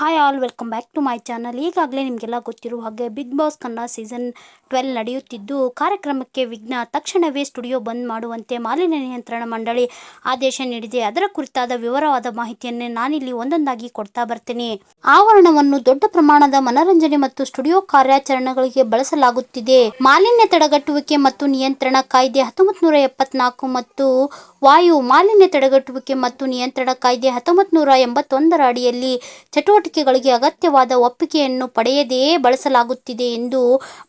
Hi all, welcome back to my channel. ಈಗಾಗಲೇ ನಿಮಗೆಲ್ಲ ಗೊತ್ತಿರುವ ಹಾಗೆ Bigg Boss Kannada season twelve ನಡೆಯುತ್ತಿದ್ದು, ಕಾರ್ಯಕ್ರಮಕ್ಕೆ ವಿಘ್ನ ತಕ್ಷಣವೇ ಸ್ಟುಡಿಯೋ ಬಂದ್ ಮಾಡುವಂತೆ ಮಾಲಿನ್ಯ ನಿಯಂತ್ರಣ ಮಂಡಳಿ ಆದೇಶ ನೀಡಿದೆ. ಅದರ ಕುರಿತಾದ ವಿವರವಾದ ಮಾಹಿತಿಯನ್ನೇ ನಾನಿಲ್ಲಿ ಒಂದೊಂದಾಗಿ ಕೊಡ್ತಾ ಬರ್ತೇನೆ. ಆವರಣವನ್ನು ದೊಡ್ಡ ಪ್ರಮಾಣದ ಮನರಂಜನೆ ಮತ್ತು ಸ್ಟುಡಿಯೋ ಕಾರ್ಯಾಚರಣೆಗಳಿಗೆ ಬಳಸಲಾಗುತ್ತಿದೆ. ಮಾಲಿನ್ಯ ತಡೆಗಟ್ಟುವಿಕೆ ಮತ್ತು ನಿಯಂತ್ರಣ ಕಾಯ್ದೆ ಹತ್ತೊಂಬತ್ತು ನೂರ ಮತ್ತು ವಾಯು ಮಾಲಿನ್ಯ ತಡೆಗಟ್ಟುವಿಕೆ ಮತ್ತು ನಿಯಂತ್ರಣ ಕಾಯ್ದೆ ಹತ್ತೊಂಬತ್ತು ನೂರ ಎಂಬತ್ತೊಂದರ ಅಡಿಯಲ್ಲಿ ಚಟುವಟಿಕೆಗಳಿಗೆ ಅಗತ್ಯವಾದ ಒಪ್ಪಿಗೆಯನ್ನು ಪಡೆಯದೆಯೇ ಬಳಸಲಾಗುತ್ತಿದೆ ಎಂದು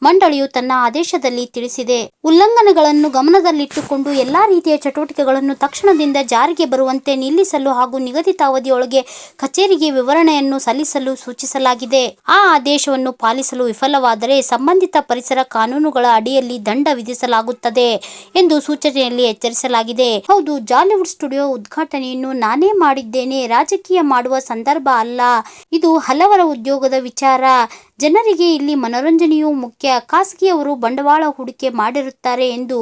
ಮಂಡಳಿಯು ತನ್ನ ಆದೇಶದಲ್ಲಿ ತಿಳಿಸಿದೆ. ಉಲ್ಲಂಘನೆಗಳನ್ನು ಗಮನದಲ್ಲಿಟ್ಟುಕೊಂಡು ಎಲ್ಲಾ ರೀತಿಯ ಚಟುವಟಿಕೆಗಳನ್ನು ತಕ್ಷಣದಿಂದ ಜಾರಿಗೆ ಬರುವಂತೆ ನಿಲ್ಲಿಸಲು ಹಾಗೂ ನಿಗದಿತ ಅವಧಿಯೊಳಗೆ ಕಚೇರಿಗೆ ವಿವರಣೆಯನ್ನು ಸಲ್ಲಿಸಲು ಸೂಚಿಸಲಾಗಿದೆ. ಆ ಆದೇಶವನ್ನು ಪಾಲಿಸಲು ವಿಫಲವಾದರೆ ಸಂಬಂಧಿತ ಪರಿಸರ ಕಾನೂನುಗಳ ಅಡಿಯಲ್ಲಿ ದಂಡ ವಿಧಿಸಲಾಗುತ್ತದೆ ಎಂದು ಸೂಚನೆಯಲ್ಲಿ ಎಚ್ಚರಿಸಲಾಗಿದೆ. ಹೌದು, ಜಾಲಿವುಡ್ ಸ್ಟುಡಿಯೋ ಉದ್ಘಾಟನೆಯನ್ನು ನಾನೇ ಮಾಡಿದ್ದೇನೆ. ರಾಜಕೀಯ ಮಾಡುವ ಸಂದರ್ಭ ಅಲ್ಲ. ಇದು ಹಲವರ ಉದ್ಯೋಗದ ವಿಚಾರ. ಜನರಿಗೆ ಇಲ್ಲಿ ಮನೋರಂಜನೆಯೂ ಮುಖ್ಯ. ಖಾಸಗಿಯವರು ಬಂಡವಾಳ ಹೂಡಿಕೆ ಮಾಡಿರುತ್ತಾರೆ ಎಂದು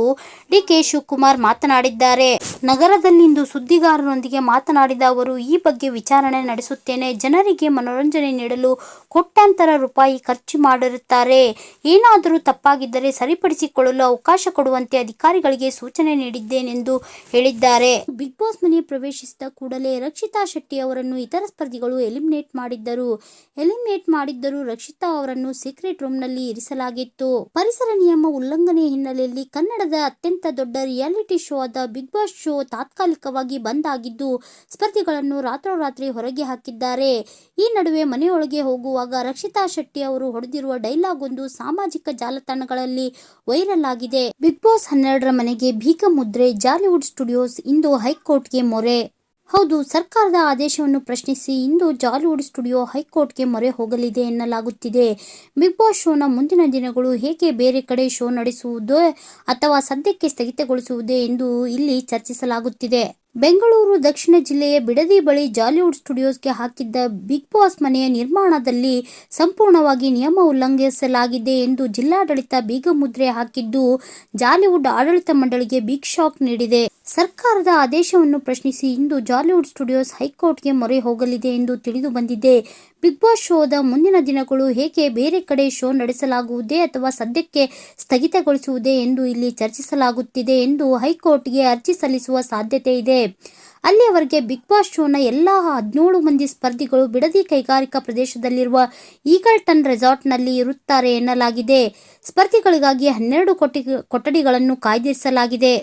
ಡಿ ಕೆ ಶಿವಕುಮಾರ್ ಮಾತನಾಡಿದ್ದಾರೆ. ನಗರದಲ್ಲಿಂದು ಸುದ್ದಿಗಾರರೊಂದಿಗೆ ಮಾತನಾಡಿದ ಅವರು, ಈ ಬಗ್ಗೆ ವಿಚಾರಣೆ ನಡೆಸುತ್ತೇನೆ. ಜನರಿಗೆ ಮನೋರಂಜನೆ ನೀಡಲು ಕೋಟ್ಯಾಂತರ ರೂಪಾಯಿ ಖರ್ಚು ಮಾಡಿರುತ್ತಾರೆ. ಏನಾದರೂ ತಪ್ಪಾಗಿದ್ದರೆ ಸರಿಪಡಿಸಿಕೊಳ್ಳಲು ಅವಕಾಶ ಕೊಡುವಂತೆ ಅಧಿಕಾರಿಗಳಿಗೆ ಸೂಚನೆ ನೀಡಿದ್ದೇನೆಂದು ಹೇಳಿದ್ದಾರೆ. ಬಿಗ್ ಬಾಸ್ ಮನೆ ಪ್ರವೇಶಿಸಿದ ಕೂಡಲೇ ರಕ್ಷಿತಾ ಶೆಟ್ಟಿ ಅವರನ್ನು ಇತರ ಸ್ಪರ್ಧಿಗಳು ಎಲಿಮಿನೇಟ್ ಮಾಡಿದ್ದರು. ಎಲಿಮಿನೇಟ್ ಮಾಡಿದ್ದರೂ ರಕ್ಷಿತಾ ಅವರನ್ನು ಸೀಕ್ರೆಟ್ ರೂಮ್ನಲ್ಲಿ ಇರಿಸಲಾಗಿತ್ತು. ಪರಿಸರ ನಿಯಮ ಉಲ್ಲಂಘನೆ ಹಿನ್ನೆಲೆಯಲ್ಲಿ ಕನ್ನಡದ ಅತ್ಯಂತ ದೊಡ್ಡ ರಿಯಾಲಿಟಿ ಶೋ ಆದ ಬಿಗ್ ಬಾಸ್ ಶೋ ತಾತ್ಕಾಲಿಕವಾಗಿ ಬಂದ್ ಆಗಿದ್ದು, ಸ್ಪರ್ಧಿಗಳನ್ನು ರಾತ್ರೋರಾತ್ರಿ ಹೊರಗೆ ಹಾಕಿದ್ದಾರೆ. ಈ ನಡುವೆ ಮನೆಯೊಳಗೆ ಹೋಗುವಾಗ ರಕ್ಷಿತಾ ಶೆಟ್ಟಿ ಅವರು ಹೊಡೆದಿರುವ ಡೈಲಾಗ್ ಒಂದು ಸಾಮಾಜಿಕ ಜಾಲತಾಣಗಳಲ್ಲಿ ವೈರಲ್ ಆಗಿದೆ. ಬಿಗ್ ಬಾಸ್ ಹನ್ನೆರಡರ ಮನೆಗೆ ಭೀಕ ಮುದ್ರೆ ಜಾಲಿವುಡ್ ಸ್ಟುಡಿಯೋಸ್ ಇಂದು ಹೈಕೋರ್ಟ್ಗೆ ಮೊರೆ. ಹೌದು, ಸರ್ಕಾರದ ಆದೇಶವನ್ನು ಪ್ರಶ್ನಿಸಿ ಇಂದು ಜಾಲಿವುಡ್ ಸ್ಟುಡಿಯೋ ಹೈಕೋರ್ಟ್ಗೆ ಮೊರೆ ಹೋಗಲಿದೆ ಎನ್ನಲಾಗುತ್ತಿದೆ. ಬಿಗ್ ಬಾಸ್ ಶೋನ ಮುಂದಿನ ದಿನಗಳು ಹೇಗೆ ಬೇರೆ ಕಡೆ ಶೋ ನಡೆಸುವುದೇ ಅಥವಾ ಸದ್ಯಕ್ಕೆ ಸ್ಥಗಿತಗೊಳಿಸುವುದೇ ಎಂದು ಇಲ್ಲಿ ಚರ್ಚಿಸಲಾಗುತ್ತಿದೆ. ಬೆಂಗಳೂರು ದಕ್ಷಿಣ ಜಿಲ್ಲೆಯ ಬಿಡದಿ ಬಳಿ ಜಾಲಿವುಡ್ ಸ್ಟುಡಿಯೋಸ್ಗೆ ಹಾಕಿದ್ದ ಬಿಗ್ ಬಾಸ್ ಮನೆಯ ನಿರ್ಮಾಣದಲ್ಲಿ ಸಂಪೂರ್ಣವಾಗಿ ನಿಯಮ ಉಲ್ಲಂಘಿಸಲಾಗಿದೆ ಎಂದು ಜಿಲ್ಲಾಡಳಿತ ಬೀಗ ಮುದ್ರೆ ಹಾಕಿದ್ದು, ಜಾಲಿವುಡ್ ಆಡಳಿತ ಮಂಡಳಿಗೆ ಬಿಗ್ ಶಾಕ್ ನೀಡಿದೆ. ಸರ್ಕಾರದ ಆದೇಶವನ್ನು ಪ್ರಶ್ನಿಸಿ ಇಂದು ಜಾಲಿವುಡ್ ಸ್ಟುಡಿಯೋಸ್ ಹೈಕೋರ್ಟ್ಗೆ ಮೊರೆ ಹೋಗಲಿದೆ ಎಂದು ತಿಳಿದು ಬಂದಿದೆ. ಬಿಗ್ ಬಾಸ್ ಶೋದ ಮುಂದಿನ ದಿನಗಳು ಹೇಗೆ ಬೇರೆ ಕಡೆ ಶೋ ನಡೆಸಲಾಗುವುದೇ ಅಥವಾ ಸದ್ಯಕ್ಕೆ ಸ್ಥಗಿತಗೊಳಿಸುವುದೇ ಎಂದು ಇಲ್ಲಿ ಚರ್ಚಿಸಲಾಗುತ್ತಿದೆ ಎಂದು ಹೈಕೋರ್ಟ್ಗೆ ಅರ್ಜಿ ಸಲ್ಲಿಸುವ ಸಾಧ್ಯತೆ ಇದೆ. ಅಲ್ಲಿಯವರೆಗೆ ಬಿಗ್ ಬಾಸ್ ಶೋನ ಎಲ್ಲ ಹದಿನೇಳು ಮಂದಿ ಸ್ಪರ್ಧಿಗಳು ಬಿಡದಿ ಕೈಗಾರಿಕಾ ಪ್ರದೇಶದಲ್ಲಿರುವ ಈಗಲ್ಟನ್ ರೆಸಾರ್ಟ್ನಲ್ಲಿ ಇರುತ್ತಾರೆ ಎನ್ನಲಾಗಿದೆ. ಸ್ಪರ್ಧಿಗಳಿಗಾಗಿ ಹನ್ನೆರಡು ಕೊಠಡಿಗಳನ್ನು ಕಾಯ್ದಿರಿಸಲಾಗಿದೆ.